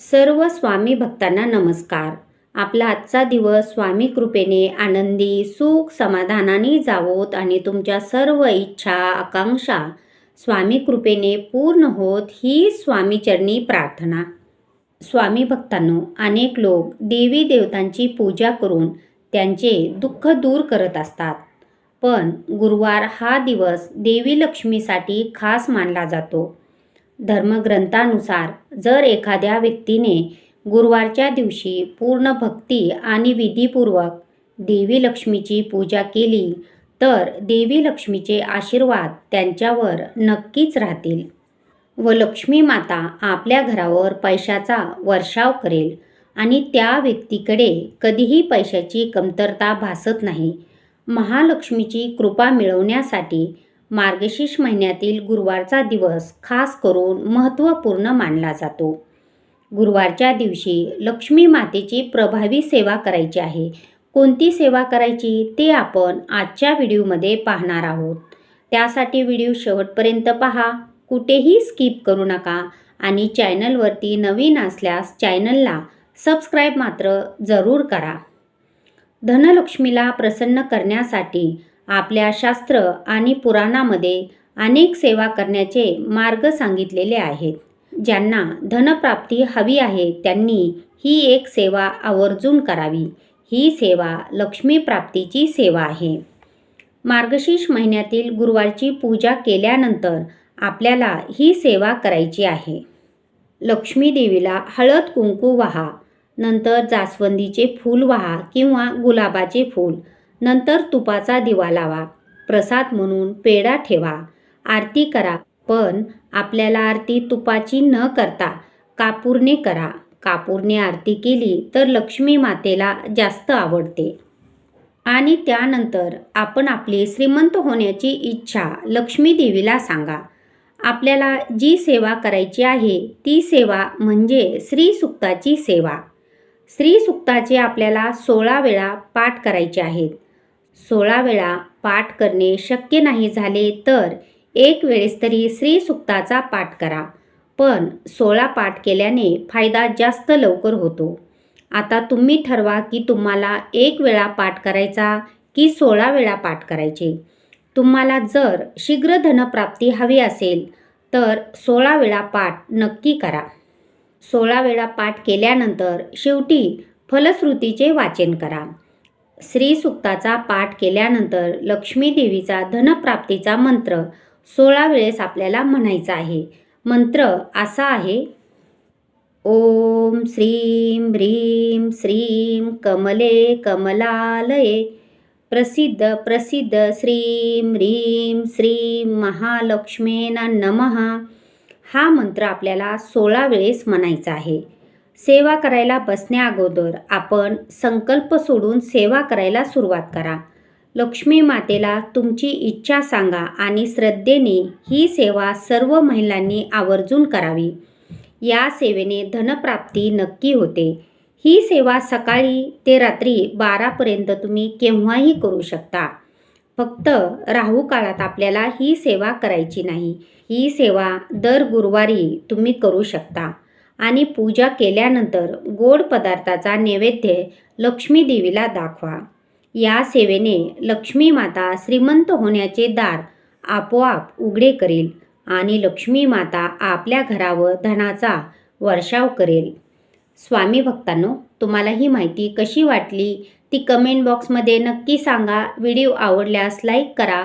सर्व स्वामी भक्तांना नमस्कार. आपला आजचा दिवस स्वामी कृपेने आनंदी सुख समाधानाने जावोत आणि तुमच्या सर्व इच्छा आकांक्षा स्वामी कृपेने पूर्ण होत ही स्वामीचरणी प्रार्थना. स्वामी भक्तांनो अनेक लोक देवी देवतांची पूजा करून त्यांचे दुःख दूर करत असतात. पण गुरुवार हा दिवस देवी लक्ष्मीसाठी खास मानला जातो. धर्मग्रंथानुसार जर एखाद्या व्यक्तीने गुरुवारच्या दिवशी पूर्ण भक्ती आणि विधीपूर्वक देवी लक्ष्मीची पूजा केली तर देवी लक्ष्मीचे आशीर्वाद त्यांच्यावर नक्कीच राहतील. व लक्ष्मी माता आपल्या घरावर पैशाचा वर्षाव करेल आणि त्या व्यक्तीकडे कधीही पैशाची कमतरता भासत नाही. महालक्ष्मीची कृपा मिळवण्यासाठी मार्गशीर्ष महिन्यातील गुरुवारचा दिवस खास करून महत्त्वपूर्ण मानला जातो. गुरुवारच्या दिवशी लक्ष्मी मातेची प्रभावी सेवा करायची आहे. कोणती सेवा करायची ते आपण आजच्या व्हिडिओमध्ये पाहणार आहोत. त्यासाठी व्हिडिओ शेवटपर्यंत पहा. कुठेही स्किप करू नका आणि चॅनलवरती नवीन असल्यास चॅनलला सबस्क्राईब मात्र जरूर करा. धनलक्ष्मीला प्रसन्न करण्यासाठी आपल्या शास्त्र आणि पुराणामध्ये अनेक सेवा करण्याचे मार्ग सांगितलेले आहेत. ज्यांना धनप्राप्ती हवी आहे त्यांनी ही एक सेवा आवर्जून करावी. ही सेवा लक्ष्मी प्राप्तीची सेवा आहे. मार्गशीर्ष महिन्यातील गुरुवारची पूजा केल्यानंतर आपल्याला ही सेवा करायची आहे. लक्ष्मी देवीला हळद कुंकू व्हा नंतर जास्वंदीचे फूल वहा किंवा गुलाबाचे फूल नंतर तुपाचा दिवा लावा. प्रसाद म्हणून पेढा ठेवा. आरती करा पण आपल्याला आरती तुपाची न करता कापूरने करा. कापूरने आरती केली तर लक्ष्मी मातेला जास्त आवडते. आणि त्यानंतर आपण आपली श्रीमंत होण्याची इच्छा लक्ष्मी देवीला सांगा. आपल्याला जी सेवा करायची आहे ती सेवा म्हणजे श्रीसुक्ताची सेवा. श्रीसुक्ताचे आपल्याला सोळा वेळा पाठ करायचे आहेत. सोळा वेळा पाठ करणे शक्य नाही झाले तर एक वेळेस तरी श्रीसुक्ताचा पाठ करा. पण सोळा पाठ केल्याने फायदा जास्त लवकर होतो. आता तुम्ही ठरवा की तुम्हाला एक वेळा पाठ करायचा की सोळा वेळा पाठ करायचे. तुम्हाला जर शीघ्र धनप्राप्ती हवी असेल तर सोळा वेळा पाठ नक्की करा. सोळा वेळा पाठ केल्यानंतर शेवटी फलश्रुतीचे वाचन करा. श्रीसुक्ताचा पाठ केल्यानंतर लक्ष्मी देवीचा धनप्राप्तीचा मंत्र सोळा वेळेस आपल्याला म्हणायचा आहे. मंत्र असा आहे ओम श्रीं ह्रीं श्रीं कमले कमलालये प्रसिद्ध प्रसिद्ध श्रीं ह्रीं श्रीं महालक्ष्मेना नमः. हा मंत्र आपल्याला सोळा वेळेस म्हणायचा आहे. सेवा करायला बसण्या अगोदर आपण संकल्प सोडून सेवा करायला सुरुवात करा. लक्ष्मी मातेला तुमची इच्छा सांगा आणि श्रद्धेने ही सेवा सर्व महिलांनी आवर्जून करावी. या सेवेने धनप्राप्ती नक्की होते. ही सेवा सकाळी ते रात्री बारापर्यंत तुम्ही केव्हाही करू शकता. फक्त राहू काळात आपल्याला ही सेवा करायची नाही. ही सेवा दर गुरुवारी तुम्ही करू शकता. आणि पूजा केल्यानंतर गोड पदार्थाचा नैवेद्य लक्ष्मी देवीला दाखवा. या सेवेने लक्ष्मी माता श्रीमंत होण्याचे दार आपोआप उघडे करेल आणि लक्ष्मी माता आपल्या घरावर धनाचा वर्षाव करेल. स्वामी भक्तांनो तुम्हाला ही माहिती कशी वाटली? ती कमेंट बॉक्समध्ये नक्की सांगा. व्हिडिओ आवडल्यास लाईक करा.